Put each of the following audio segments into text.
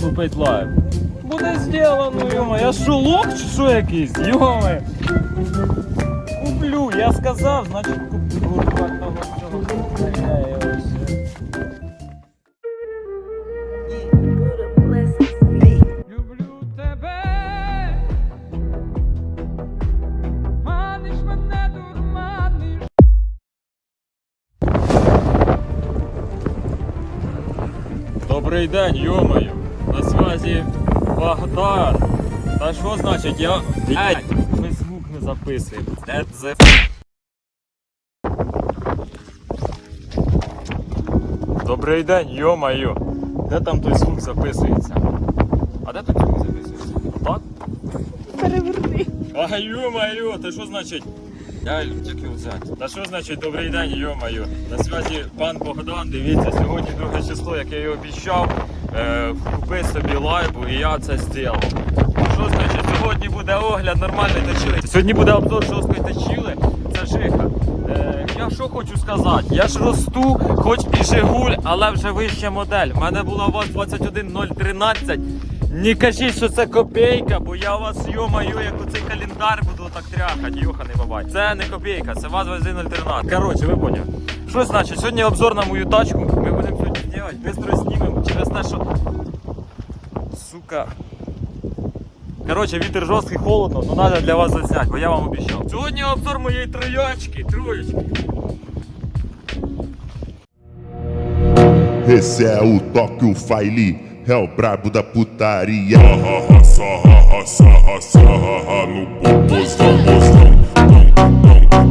2 числа купить лайв. Буде зроблено, йома. Я що, лох чи що якийсь? Йома. Куплю, я сказав, значить куплю. Люблю тебе. Маниш. Добрий день, йомаю. На связі Богдан. Та що значить я. Блядь, ми звук не записуємо. Це це. Добрий день, йомаю. Де там той звук записується? А де той звук записується? Отак? Переверни. А йо-моє, та що значить? Я тільки взяти. Та що значить добрий день, йо-моє. На зв'язі пан Богдан, дивіться, сьогодні друге число, як я і обіцяв, е, купи собі лайбу і я це зробив. Що значить, сьогодні буде огляд нормальної точили. Сьогодні буде обзор жорсткої точили. Це жиха. Е, я що хочу сказати? Я ж росту, хоч і Жигуль, але вже вища модель. У мене була ВАЗ 21013. Не кажіть, що це копійка, бо я вас йомаю, як оцей календар буду так тряхати, йоханий бабай. Це не копійка, це ВАЗ 21013. Коротше, ви поняли. Що значить? Сьогодні обзор на мою тачку. Ми будемо робити, бистро знімемо через те, що. Сука. Коротше, вітер жорсткий, холодно, але треба для вас засняти, бо я вам обіцяв. Сьогодні обзор моєї троячки, троєчки. Esse é o toque, o Faili, é o brabo da putaria. Sarra, sarra, sarra, sarra no popozão, mozão. Mozão,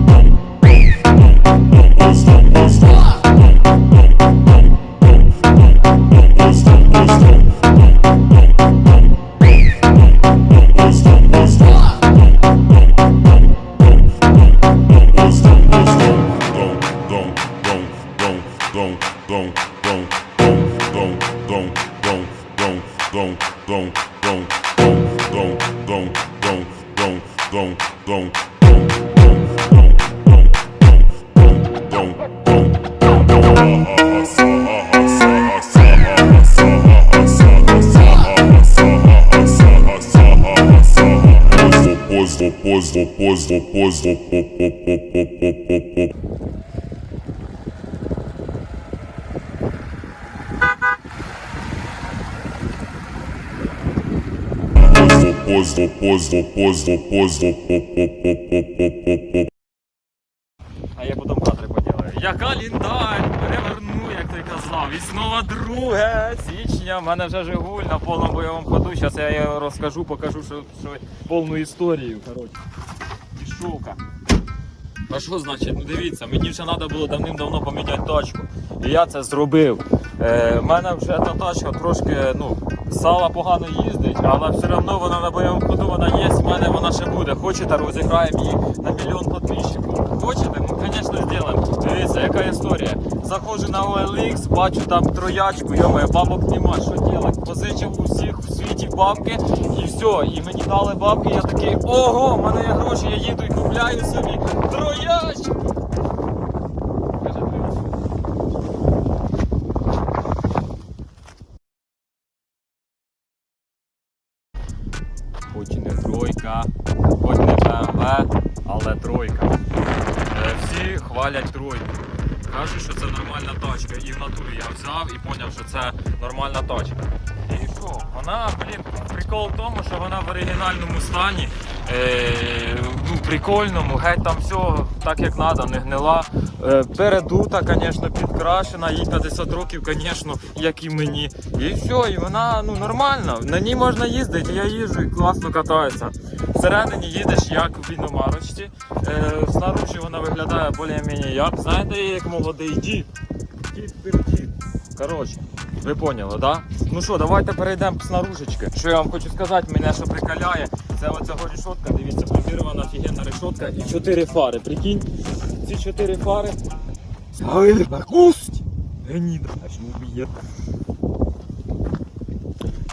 А я потім кадри поділаю. Я календар переверну, як ти казав. І знову 2 січня. У мене вже Жигуль на повному бойовому ходу. Зараз я її розкажу, покажу, що, що повну історію. Коротше. Пішовка. А що значить? Ну дивіться, мені вже треба було давним-давно поміняти тачку. І я це зробив. Е, в мене вже та тачка трошки, ну, сала погано їздить, але все одно вона на бойовому ходу вона є, в мене вона ще буде. Хочете, розіграємо її на мільйон підписчиків. Хочете? Ну, звісно, зробимо. Дивіться, яка історія. Заходжу на OLX, бачу там троячку, йомає, бабок нема, що робити? Позичив у всіх в світі бабки і все. І мені дали бабки, я такий, ого, в мене є гроші, я їду і купляю собі троячку. Тройка, хоч не БМВ, але тройка. Е, Всі хвалять тройку. Кажуть, що це нормальна тачка. І в натурі я взяв і зрозумів, що це нормальна тачка. І що? Вона, блін, прикол в тому, що вона в оригінальному стані. Е, ну, прикольному, геть там все так як треба, не гнила. Е, передута, звісно, підкрашена, їй 50 років, звісно, як і мені. І все, і вона ну, нормальна. На ній можна їздити, я їжджу і класно катаюся. Всередині їдеш як в іномарочці. Е, снаружи вона виглядає більш-менш як, знаєте, як молодий дід. Коротше, ви поняли, да? Ну що, давайте перейдемо снаружечки. Що я вам хочу сказати, мене що прикаляє, це оця решотка, дивіться, пломбірована офігенна решотка і чотири фари. Прикинь, ці чотири фари. Густь! Гніда, аж не вб'є.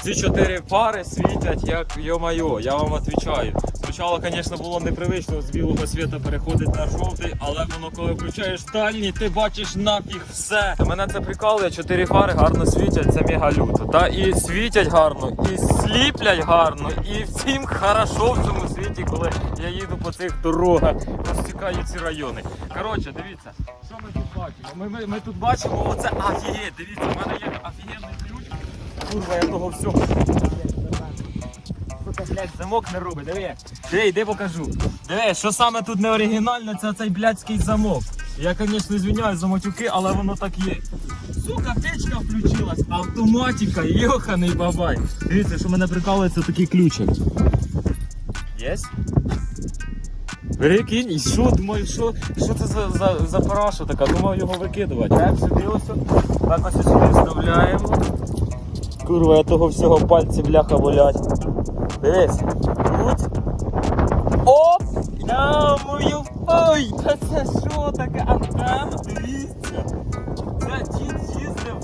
Ці чотири пари світять як йо-майо, я вам відповідаю. Спочатку, звісно, було непривично з білого світа переходити на жовтий, але воно коли включаєш дальній, ти бачиш нафіг все. Мене це прикалує, чотири фари гарно світять, це мега люто. Та і світять гарно, і сліплять гарно, і всім хорошо в цьому коли я їду по цих дорогах, розтікаю ці райони. Коротше, дивіться, що ми тут бачимо? Ми, ми, ми тут бачимо оце офігеть, дивіться, в мене є офігенний ключ. Курва, я того всього. Блядь, замок не робить, диви. Диви, йди покажу. Диви, що саме тут не оригінальне, це цей блядський замок. Я, звісно, звиняюсь за матюки, але воно так є. Сука, печка включилась, автоматика, йоханий бабай. Дивіться, що мене прикалує, це такий ключик. Єсть? Перекинь, і що, думаю, що, що це за, за, за параша така? Думав його викидувати. Так, сюди ось, так ось сюди вставляємо. Курва, я того всього пальці бляха болять. Дивись. Круть. Оп! Я мою. Ой, та це що таке антенна? Дивіться. Це дід їздив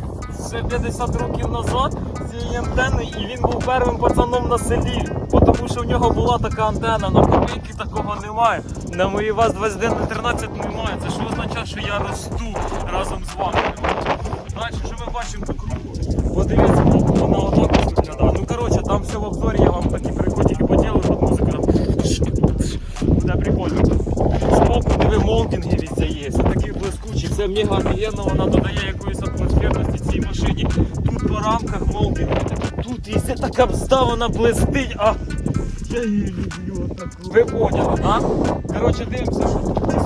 ще 50 років назад з цією антенною і він був першим пацаном на селі. Тому що в нього була така антенна, на копійки такого немає. На моїй ВАЗ 2113 немає. Це що означає, що я росту разом з вами. Далі, що ми бачимо по кругу? Подивіться, вона отак виглядає. Ну коротше, там все в обзорі, я вам такі прикольчики поділив, тут музику. Буде прикольно. Збоку диви молдинги везде є, все такі блискучі, все мега офігенно, вона додає якоїсь атмосферності цій машині. Тут по рамках молдинги, тут везде така бзда, вона блистить, а я її? Коротше, дивимося, що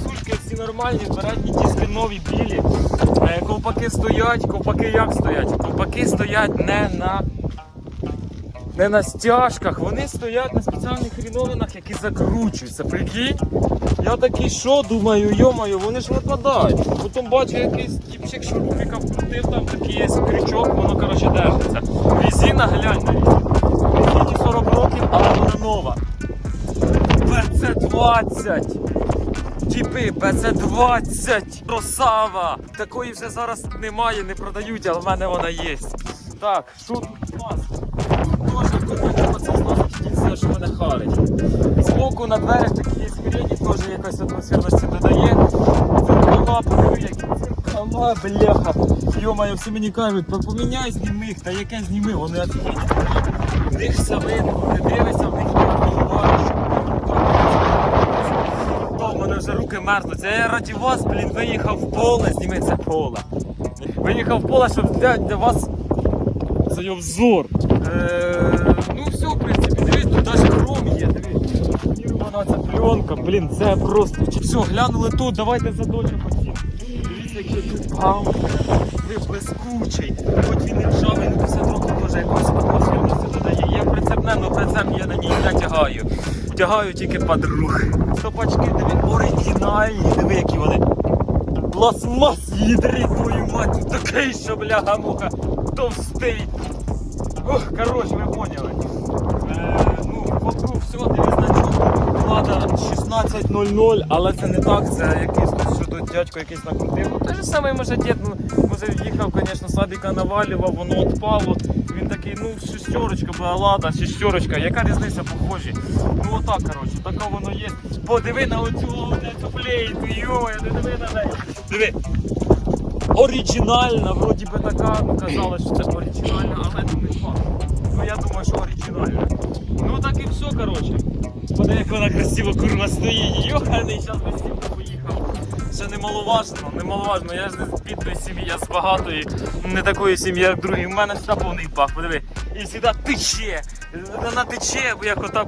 сушки всі нормальні, передні диски нові, білі. Е, Ковпаки стоять, ковпаки як стоять? Ковпаки стоять не на не на стяжках, вони стоять на спеціальних хріновинах, які закручуються. Прикинь? Я такий, що думаю, йомаю, вони ж випадають. Потім бачу якийсь тіпчик, що рубіка вкрутив, там такий є крючок, воно коротше держиться. Резина, глянь на резину. 40 років, але. БЦ-20. Тіпи, БЦ-20. Росава. Такої вже зараз немає, не продають, але в мене вона є. Так, що тут у нас? Це зносить що мене харить. Збоку на дверях такі є хрені, теж якось атмосферності додає. Подиви, які дзеркала, бляха. Йомаю, всі мені кажуть, «Па- поміняй знімих, та яке зніми, вони офігенні. В них все видно, ти дивишся, в них є голова, то в мене вже руки мерзнуть. Я раді вас, блін, виїхав в поле, зніми це поле. Виїхав в поле, щоб взяти для вас цей обзор. Е, ну все, в принципі, дивись, тут навіть хром є, дивись. Тонірувана ця пленка, блін, це просто. Все, глянули тут, давайте задочок хотів. Дивіться, який тут бампер, ви блискучий. Хоч він і ржавий, ну 50 років теж якось атмосферності додає. Є прицепне, але прицеп я на ній не тягаю. Тягаю тільки подруг. Стопачки, диви, оригінальні, диви, які вони. Пластмас їдри, твою мать, такий, що бляха муха, товстий. Ох, коротше, ви поняли. Е, ну, вокруг все, дивись значок. Влада 16.00, але це не так, це якийсь тут що дядько якийсь накрутив. Ну, те ж саме може дід, може їхав, звісно, садика навалював, воно відпало. Він такий, ну, шестерочка була, лада, шестерочка, яка різниця похожі. Ну отак, коротше, така воно є. Подиви на оцю, цю флейту, йоя, не диви на неї. Диви. Оригінальна, вроді би така, ну казали, що це оригінальна, але ну не факт. Ну я думаю, що оригінальна. Ну так і все, коротше. Поди, як вона красиво курва стоїть. Йоханий, зараз стільки поїхав. Ще немаловажно, немаловажно. Я ж не з бідної сім'ї, я з багатої, не такої сім'ї, як другі. У мене всегда повний бак, подиви. І завжди тече. Вона тече, бо як ота,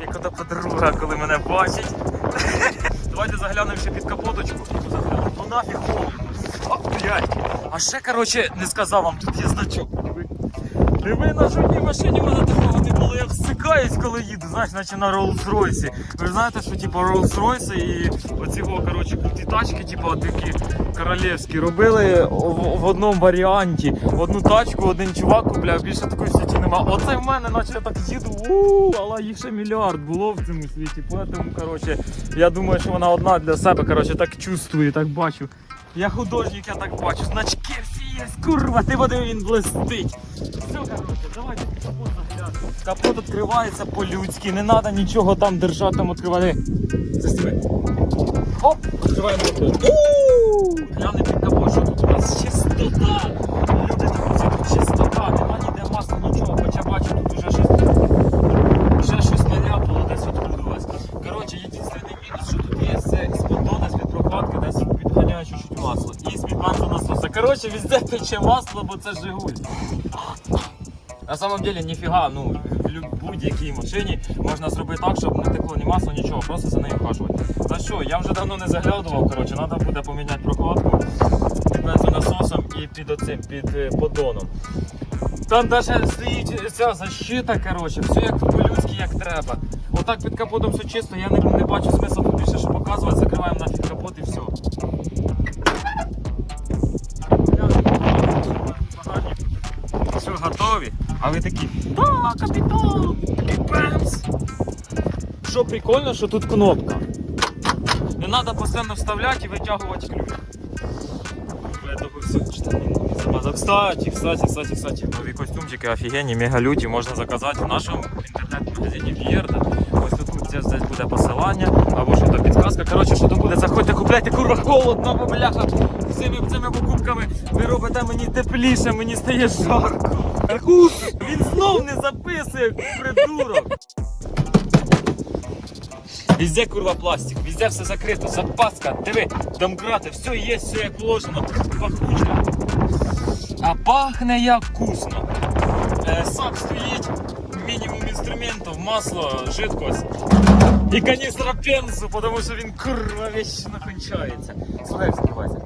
як ота подруга, коли мене бачить. Давайте заглянемо ще під капоточку. Ну нафіг холодно. Блядь. А ще, коротше, не сказав вам, тут є значок. Диви. Диви, на жодній машині мене такого не було. Я всикаюсь, коли їду, знаєш, наче на Rolls-Royce. Ви знаєте, що типу Rolls-Royce і оці о, коротше, круті тачки, типу такі королівські, робили в, в одному варіанті. Одну тачку, один чувак купляв, більше такої світі нема. Оце в мене, наче я так їду, у але їх ще мільярд було в цьому світі. Тому, коротше, я думаю, що вона одна для себе, коротше, так чувствую, так бачу. Я художник, я так бачу. Значки всі десь, курва, ти води він блистить. Все, коротше, давайте капот заглянемо. Капот відкривається по-людськи, не треба нічого там держати, там відкривати. Застіви. Оп, відкриваємо капот. Ууу! Гляне під капот, що тут у нас чистота. Коротше, везде тече масло, бо це Жигуль. На самом деле ніфіга, ну, в будь-якій машині можна зробити так, щоб не текло ні масло, нічого, просто за нею вхажувати. За що? Я вже давно не заглядував, коротше, треба буде поміняти прокладку під бензонасосом і під оцим, під е, поддоном. Там навіть стоїть ця защита, коротше, все як по-людськи, як треба. Отак під капотом все чисто, я не, не бачу смисла А ви такі, да, капітан, такий пенс. Що прикольно, що тут кнопка. Не треба постійно вставляти і витягувати ключ. Кстати, кстати, кстати, кстати, нові костюмчики офігенні, мегалюті можна заказати в нашому інтернет-магазині В'єрда. Ось тут це здесь буде посилання, або що то підказка. Коротше, що то буде, заходьте, купляйте, курва, холодно, бо бляха. Цими цими покупками ви робите мені тепліше, мені стає жарко. Аркуш, він знов не записує, придурок. Везде курва пластик, везде все закрито, запаска, диви, домкрати, все є, все як положено, пахуче. А пахне як вкусно. Е, сак стоїть, мінімум інструментів, масло, жидкость. І каністра пензу, тому що він курва вечно кончається. Слухай, закривайся.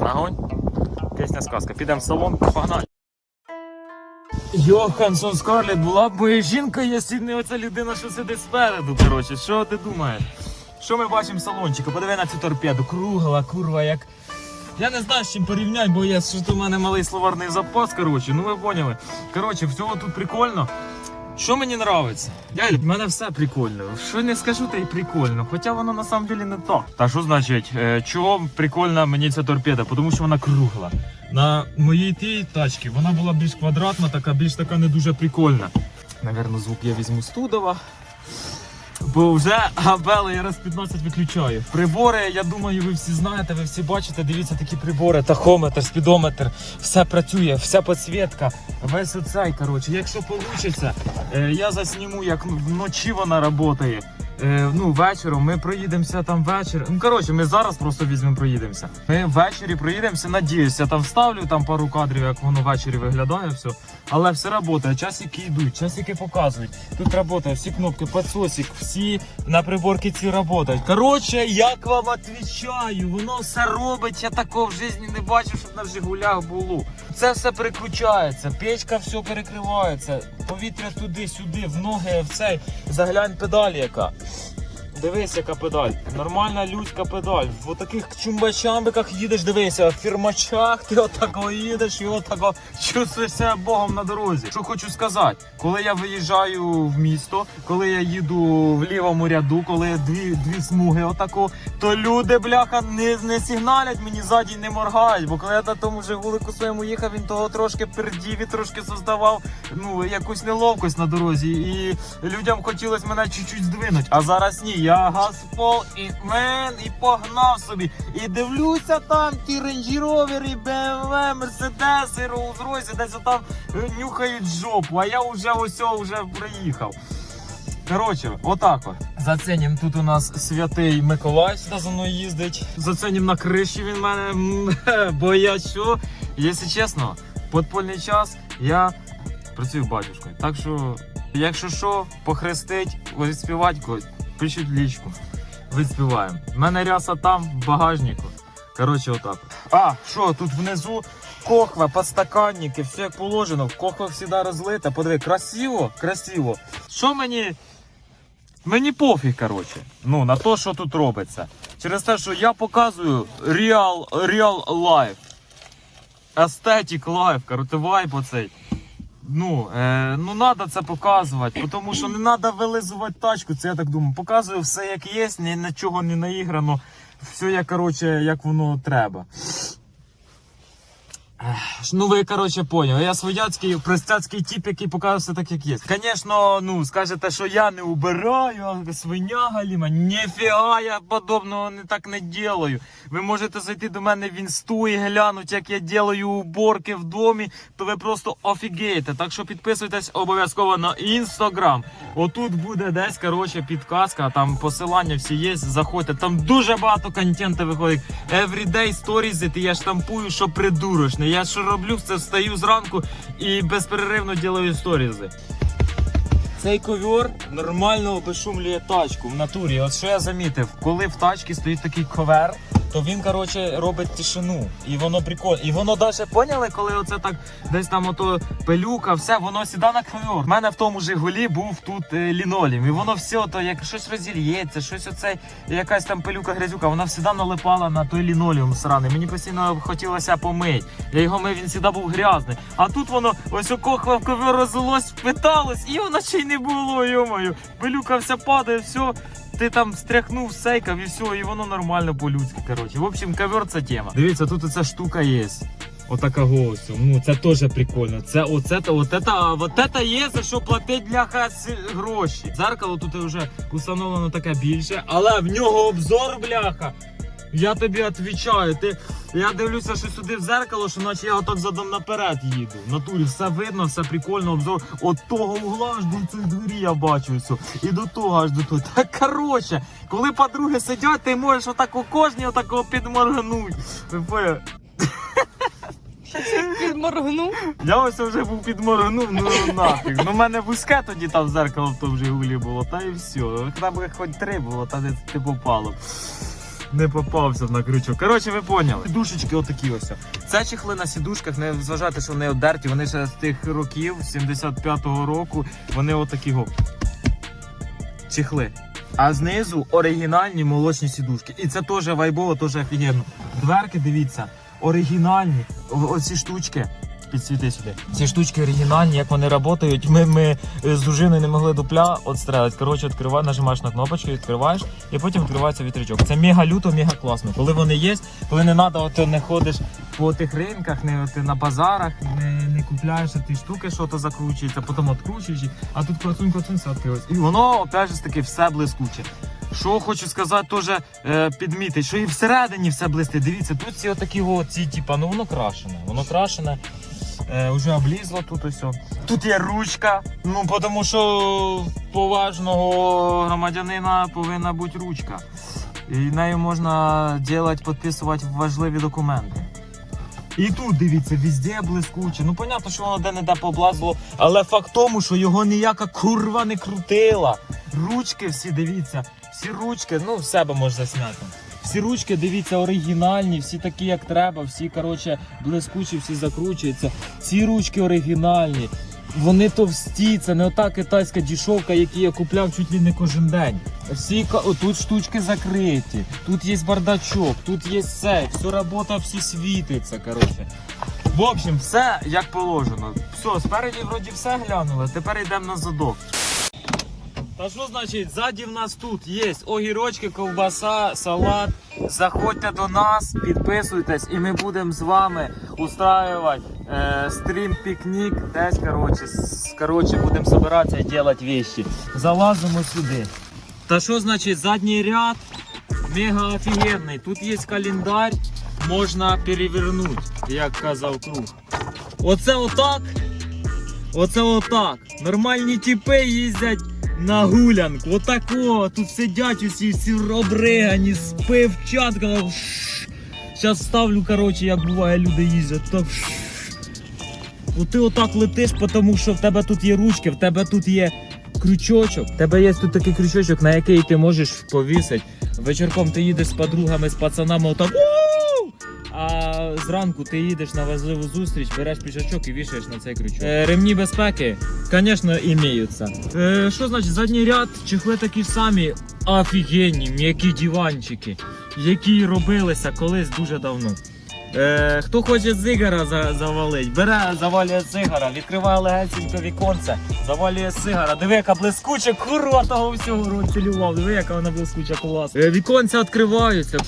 Огонь. Пісня сказка. Підемо в салон, погнали. Йохансон Скарлетт була б моя жінка, якщо не оця людина, що сидить спереду. Коротше, що ти думаєш? Що ми бачимо в салончику? Подиви на цю торпеду. Кругла, курва, як. Я не знаю, з чим порівняти, бо я що у мене малий словарний запас. Коротше, ну ви поняли. Коротше, всього тут прикольно. Що мені подобається? Я в мене все прикольно. Що не скажу, та й прикольно. Хоча воно на самом деле не так. Та що значить, е, чого прикольна мені ця торпеда? Тому що вона кругла. На моїй тій тачці вона була більш квадратна, така більш така не дуже прикольна. Наверно, звук я візьму з Тудова. Бо вже габели я раз 15 виключаю. Прибори, я думаю, ви всі знаєте, ви всі бачите, дивіться такі прибори, тахометр, спідометр, все працює, вся підсвітка, весь оцей, коротше. Якщо вийде, я засніму, як вночі вона працює. Е, ну, вечором ми проїдемося там вечір. Ну, коротше, ми зараз просто візьмемо, проїдемося. Ми ввечері проїдемося, надіюся, там вставлю там пару кадрів, як воно ввечері виглядає, все. Але все працює, часики йдуть, часики показують. Тут працює всі кнопки, підсосик, всі на приборці ці працюють. Коротше, як вам відповідаю, воно все робить, я такого в житті не бачив, щоб на Жигулях було. Це все переключається, печка все перекривається, повітря туди-сюди, в ноги, в цей. Заглянь педалі яка. Дивись, яка педаль. Нормальна людська педаль. В таких чумбачамбиках їдеш, дивися, в фірмачах ти отако їдеш і отако чувствуєш себе Богом на дорозі. Що хочу сказати, коли я виїжджаю в місто, коли я їду в лівому ряду, коли дві, дві смуги отако, то люди, бляха, не, не сигналять мені ззаді, не моргають. Бо коли я на тому Жигулику своєму їхав, він того трошки пердів і трошки создавав ну, якусь неловкость на дорозі. І людям хотілося мене чуть-чуть здвинути. А зараз ні, я газ в пол і мен, і погнав собі. І дивлюся там ті рейнджіровери, BMW, Мерседеси, Rolls-Royce, десь там е, нюхають жопу, а я вже ось вже приїхав. Коротше, отак от. Заценім, тут у нас святий Миколай сюди за мною їздить. Заценім на криші він мене. Бо я що, якщо чесно, подпольний час я працюю батюшкою. Так що, якщо що, похрестить, відспівати когось, пишіть лічку. Відспіваємо. У мене ряса там, в багажнику. Коротше, отак. А, що, тут внизу кохва, подстаканники, все як положено. Кохва завжди розлита. Подиви, красиво, красиво. Що мені. Мені пофіг, коротше. Ну, на те, що тут робиться. Через те, що я показую real, real life. Aesthetic life, коротше, вайб оцей. Ну, е, ну треба це показувати, тому що не треба вилизувати тачку, це я так думаю. Показую все як є, ні на чого не наіграно. все я коротше, як воно треба. Ну, ви, коротше, поняли. Я сводяцький, простяцький тип, який показує все так, як є. Звісно, ну, скажете, що я не убираю, а свиня галіма. Ніфіга, я подобного не так не делаю. Ви можете зайти до мене в інсту і глянути, як я делаю уборки в домі, то ви просто офігієте. Так що підписуйтесь обов'язково на інстаграм. Отут буде десь, коротше, підказка, там посилання всі є, заходьте. Там дуже багато контенту виходить. Everyday stories, і я штампую, що придурочне. Я що роблю, це встаю зранку і безперервно ділаю сторізи. Цей ковер нормально обешумлює тачку в натурі. От що я замітив, коли в тачці стоїть такий ковер, то він, коротше, робить тишину. І воно прикольно. І воно навіть поняли, коли оце так десь там ото пилюка, все, воно сідає на ковер. У мене в тому Жигулі був тут е, лінолім. І воно все, то як щось розільється, щось оце, якась там пилюка грязюка, вона завжди налипала на той лінолеум сраний. Мені постійно хотілося помити. Я його мив, він завжди був грязний. А тут воно ось окохла в ковер розлилось, впиталось, і воно ще не було, йомаю. Пилюка вся падає, все. Ти там стряхнув, сейкав і все, і воно нормально по-людськи. Коротше. В общем, ковер це тема. Дивіться, тут оця штука є. Отака гостю. Ну це теж прикольно. Це оце, та- от это є за що платить для хас гроші. Зеркало тут вже установлено таке більше, але в нього обзор, бляха. Я тобі відповідаю, ти. Я дивлюся, що сюди в зеркало, що наче я отак задом наперед їду. В натурі все видно, все прикольно, обзор. От того угла аж до цих двері я бачу все. І до того аж до того. Так коротше, коли подруги сидять, ти можеш отак у кожній отакого підморгнуть. Підморгнув. Я ось вже був підморгнув, ну нафіг. Ну, в мене вузьке тоді там зеркало в тому Жигулі було, та і все. Там хоч три було, та не ти попало. Не попався на крючок. Коротше, ви поняли. Сідушечки отакі ось. Це чехли на сідушках, не зважайте, що вони одерті, вони ще з тих років, 75-го року, вони отакі го. Чехли. А знизу оригінальні молочні сідушки. І це теж вайбово, теж офігенно. Дверки, дивіться, оригінальні. Оці штучки. Підсвіти сюди. Ці штучки оригінальні, як вони працюють. Ми, ми е, з дружиною не могли дупля отстрелити. Коротше, відкриваєш, нажимаєш на кнопочку, відкриваєш, і потім відкривається вітрячок. Це мега люто, мега класно. Коли вони є, коли не треба, от не ходиш по тих ринках, не от, на базарах, не, не купляєш ті штуки, що то закручується, потім відкручуєш. А тут клацунь, клацунь, все відкрилось. І воно опять же таки все блискуче. Що хочу сказати, теж е, підмітить, що і всередині все блистить. Дивіться, тут ці отакі о, ці, типа, ну воно крашене. Воно крашене. Е, вже облізло тут ось. Тут є ручка. Ну, тому що поважного громадянина повинна бути ручка. І нею можна делать, підписувати важливі документи. І тут дивіться, везде блискуче. Ну, понятно, що воно де-не-де поблазило, але факт тому, що його ніяка курва не крутила. Ручки всі дивіться, всі ручки, ну в себе можна зняти. Всі ручки, дивіться, оригінальні, всі такі, як треба, всі, коротше, блискучі, всі закручуються. Ці ручки оригінальні. Вони товсті, це не ота китайська дішовка, які я купляв чуть ли не кожен день. Всі тут штучки закриті, тут є бардачок, тут є сейф, все робота, всі світиться. Коротше. В общем, все як положено. Все, спереді вроді все глянули, тепер йдемо на задок. Та що значить, ззаді в нас тут є огірочки, ковбаса, салат. Заходьте до нас, підписуйтесь, і ми будемо з вами устраювати е, стрім пікнік. Десь коротше, коротше, будемо збиратися і робити вещи. Залазимо сюди. Та що значить, задній ряд мега офігенний. Тут є календар, можна перевернути, як казав круг. Оце отак. Оце отак. Нормальні тіпи їздять на гулянку. Отако. Тут сидять усі всі обригані з пивчатками. Зараз ставлю, коротше, як буває, люди їздять. Так. От ти отак летиш, тому що в тебе тут є ручки, в тебе тут є крючочок. В тебе є тут такий крючочок, на який ти можеш повісити. Вечірком ти їдеш з подругами, з пацанами, отак. Зранку ти їдеш на важливу зустріч, береш пішачок і вішаєш на цей крючок. Е, ремні безпеки, звісно, імеються. Е, що значить, задній ряд, чехли такі самі, офігенні, м'які диванчики, які робилися колись дуже давно. Е, хто хоче зигара за, завалить, бере, завалює сигара, відкриває легенько віконце, завалює сигара. Диви, яка блискуча, того всього розцілював. Диви, яка вона блискуча клас. Е, віконця відкриваються.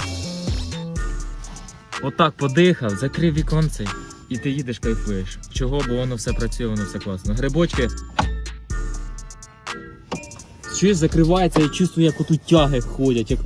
Отак подихав, закрив віконце, і ти їдеш, кайфуєш. Чого? Бо воно все працює, воно все класно. Грибочки. Щось закривається, я чувствую, як отут тяги ходять, як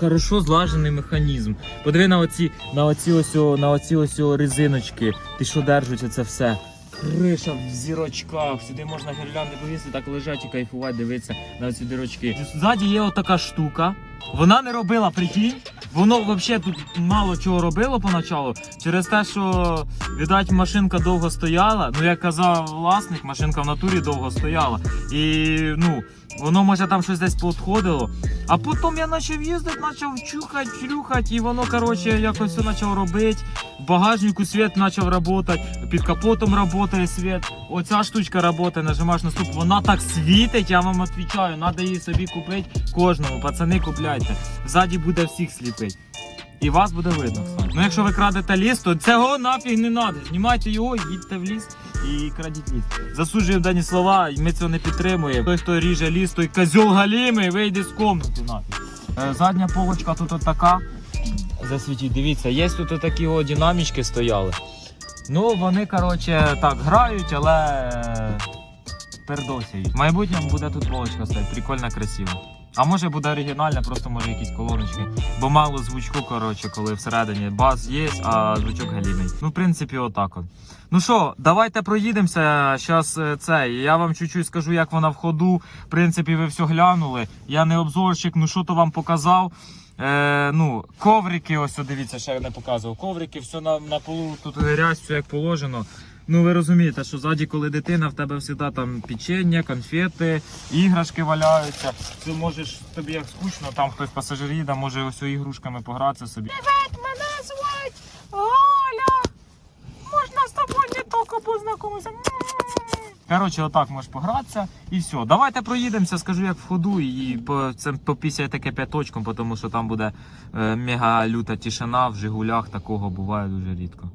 хорошо злажений механізм. Подиви на оці, на оці ось, на оці ось резиночки, ти що держать це все. Криша в зірочках, сюди можна гірлянди повісити, так лежать і кайфувати, дивитися на ці дірочки. Ззаді є отака штука. Вона не робила прикинь. Воно взагалі тут мало чого робило поначалу. Через те, що, видать, машинка довго стояла. Ну, як казав власник, машинка в натурі довго стояла. І ну, воно може там щось десь поотходило. А потім я почав їздити, почав чухати, чрюхати, і воно, коротше, якось все почав робити. В багажнику світ почав працювати, під капотом працює світ. Оця штучка працює, нажимаєш на стоп, вона так світить, я вам відповідаю, треба її собі купити кожному. Пацани, купляйте. Ззаді буде всіх сліпить. І вас буде видно. Ну якщо ви крадете ліс, то цього нафіг не треба. Знімайте його, їдьте в ліс і крадіть ліс. Засуджуємо дані слова, ми цього не підтримуємо. Той, хто ріже ліс, той козьол галімий, вийде з комнати нафіг. Е, Задня полочка тут така. Засвітіть, дивіться, є тут такі о, динамічки стояли. Ну, вони, коротше, так грають, але пердосяють. В майбутньому буде тут полочка стоять, прикольно, красиво. А може буде оригінальна, просто може якісь колоночки. Бо мало звучку, коротше, коли всередині бас є, а звучок галімий. Ну, в принципі, отак от. Ну що, давайте проїдемося. Зараз це. Я вам чуть-чуть скажу, як вона в ходу. В принципі, ви все глянули. Я не обзорщик, ну що то вам показав. Е, ну, коврики, ось дивіться, ще я не показував. Коврики, все на, на полу, тут грязь, все як положено. Ну ви розумієте, що ззаді, коли дитина, в тебе завжди там печення, конфети, іграшки валяються. Ти можеш тобі як скучно, там хтось пасажир їде, може ось ігрушками погратися собі. Привет, мене звуть Галя. Можна з тобою не тільки познайомитися. Коротше, отак можеш погратися і все. Давайте проїдемося, скажу як в ходу і по, це попісяє таке п'яточком, тому що там буде е, мега люта тишина в Жигулях, такого буває дуже рідко.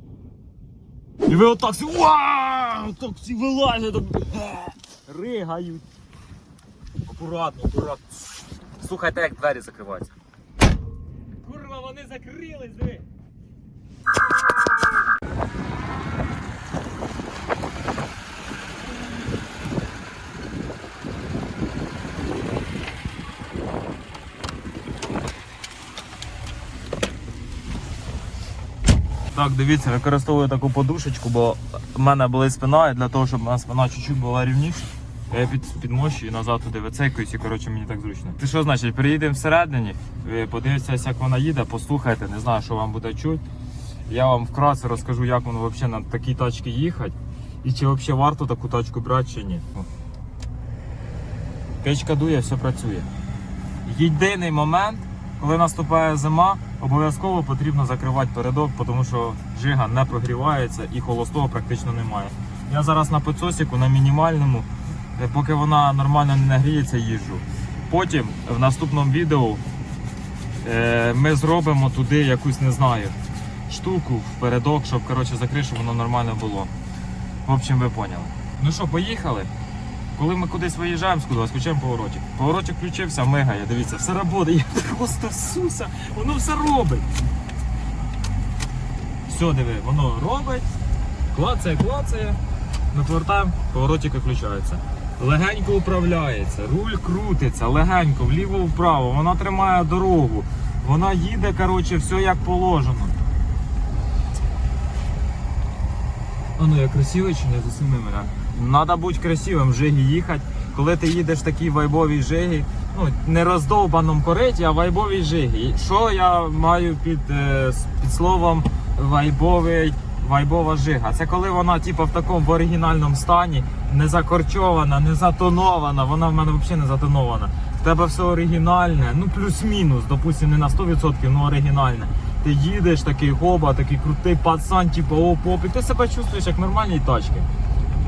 І ви отак всі, вау! Так всі вилазять, так е, ригають. Акуратно, акуратно. Слухайте, як двері закриваються. Курва, вони закрились, диви. Так, дивіться, використовую таку подушечку, бо в мене була спина, і для того, щоб моя спина чуть-чуть була рівніша. Я під, підмощую і назад туди вицейкуюсь, і коротше мені так зручно. Ти що значить, приїдемо всередині, ви подивитеся, як вона їде, послухайте, не знаю, що вам буде чути. Я вам вкратце розкажу, як воно взагалі на такій тачці їхати. І чи взагалі варто таку тачку брати чи ні. Печка дує, все працює. Єдиний момент, коли наступає зима, обов'язково потрібно закривати передок, тому що жига не прогрівається і холостого практично немає. Я зараз на підсосіку на мінімальному, е, поки вона нормально не нагріється, їжджу. Потім в наступному відео е, ми зробимо туди якусь, не знаю, штуку в передок, щоб коротше, закрити, щоб воно нормально було. В общем, ви поняли. Ну що, поїхали? Коли ми кудись виїжджаємо з включаємо поворотик. Поворотик включився, мигає, дивіться, все працює. Я просто суся, воно все робить. Все, диви, воно робить, клацає, клацає. Ми повертаємо, поворотик виключається. Легенько управляється, руль крутиться, легенько, вліво-вправо, вона тримає дорогу. Вона їде, коротше, все як положено. А ну я красивий чи не засніми мене? Надо бути красивим в жигі їхати. Коли ти їдеш в такій вайбовій жигі, ну не роздовбаному кориті, а вайбовій жигі. Що я маю під, е, під словом вайбовий, вайбова жига? Це коли вона типу, в такому в оригінальному стані, не закорчована, не затонована. Вона в мене взагалі не затонована. В тебе все оригінальне, ну плюс-мінус, допустим, не на 100%, але оригінальне. Ти їдеш такий хоба, такий крутий пацан, типу оп-оп, і ти себе чувствуєш як нормальній тачці.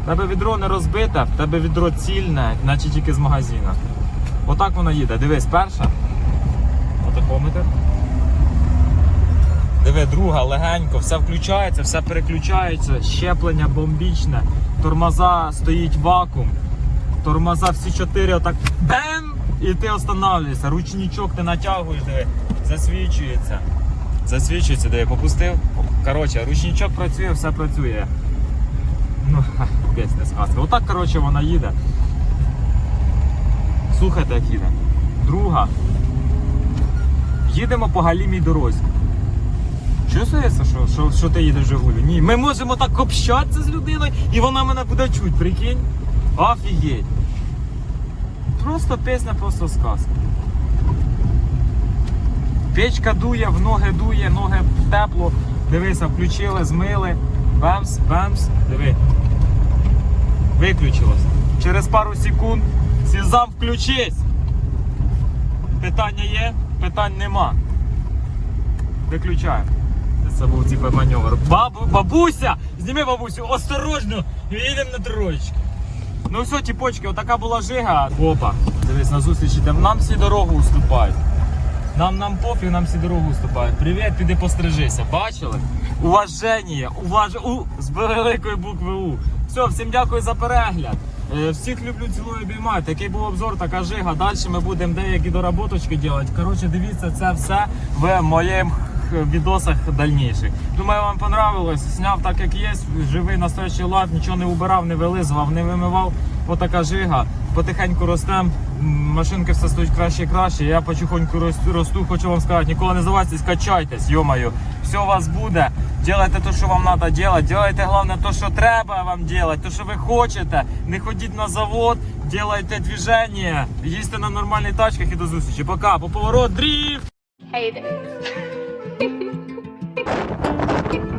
Тебе відро не розбите, в тебе відро цільне, наче тільки з магазина. Отак вона їде. Дивись, перша. Отакометр. Диви, друга, легенько, все включається, все переключається, щеплення бомбічне, тормоза стоїть вакуум, тормоза всі чотири отак бем! І ти останавливаєшся. Ручничок ти натягуєш, диви, засвічується. Засвічується, я попустив. Коротше, ручничок працює, все працює. Ну, ха, пісня сказка. Отак, коротше, вона їде. Слухайте, як їде. Друга. Їдемо по галімій дорозі. Чувствується, що, що, що ти їдеш Жигулю? Ні. Ми можемо так общатися з людиною, і вона мене буде чути, прикинь. Офігеть. Просто пісня, просто сказка. Печка дує, в ноги дує, ноги тепло. Дивися, включили, змили. Бемс, бемс. Диви. Виключилось. Через пару секунд Сізам включись. Питання є? Питань нема. Виключаємо. Це був типу маневр. Бабу, бабуся! Зніми бабусю, осторожно! Їдемо на троєчки. Ну все, тіпочки, отака була жига. Опа, дивись, на зустріч йдемо. Нам всі дорогу уступають. Нам нам пофіг, нам всі дорогу уступають. Привіт, піди пострижися. Бачили? Уваження, уваж... У з великої букви У. Все, всім дякую за перегляд. Е, Всіх люблю, цілую, обіймаю. Такий був обзор, така жига. Далі ми будемо деякі доработочки робити. Коротше, дивіться це все в моїх відосах дальніших. Думаю, вам понравилось. Зняв так, як є. Живий настоящий лайф, нічого не убирав, не вилизував, не вимивав. Отака жига. Потихеньку ростем. Машинки все стають краще і краще. Я потихоньку рос- росту, хочу вам сказати, ніколи не здавайтесь, качайтесь, йомаю. Все у вас буде. Делайте те, що вам треба делать. Делайте головне те, що треба вам делать, те, що ви хочете. Не ходіть на завод, делайте движення, їздьте на нормальних тачках і до зустрічі. Пока, по поворот, дріфт! Thank you.